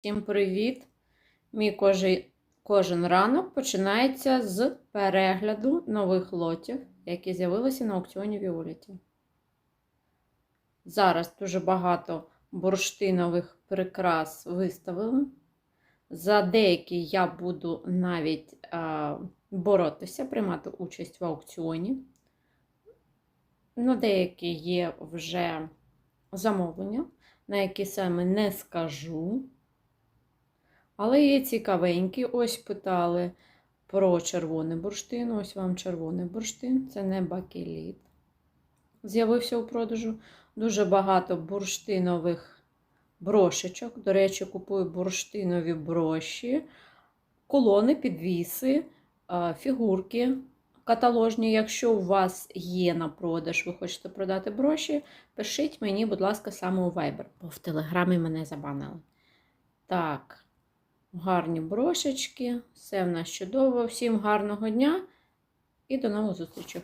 Всім привіт! Мій кожен, кожен ранок починається з перегляду нових лотів, які з'явилися на аукціоні Віоліті. Зараз дуже багато бурштинових прикрас виставили. За деякі я буду навіть а, боротися, приймати участь в аукціоні. На деякі є вже замовлення, на які саме не скажу. Але є цікавенькі. Ось питали про червоний бурштин. Ось вам червоний бурштин. Це не бакеліт. З'явився у продажу. Дуже багато бурштинових брошечок. До речі, купую бурштинові броші, колони, підвіси, фігурки каталожні. Якщо у вас є на продаж, ви хочете продати броші, пишіть мені, будь ласка, саме у Viber, бо в Телеграмі мене забанили. Так. Гарні брошечки, все в нас чудово. Всім гарного дня і до нових зустрічей!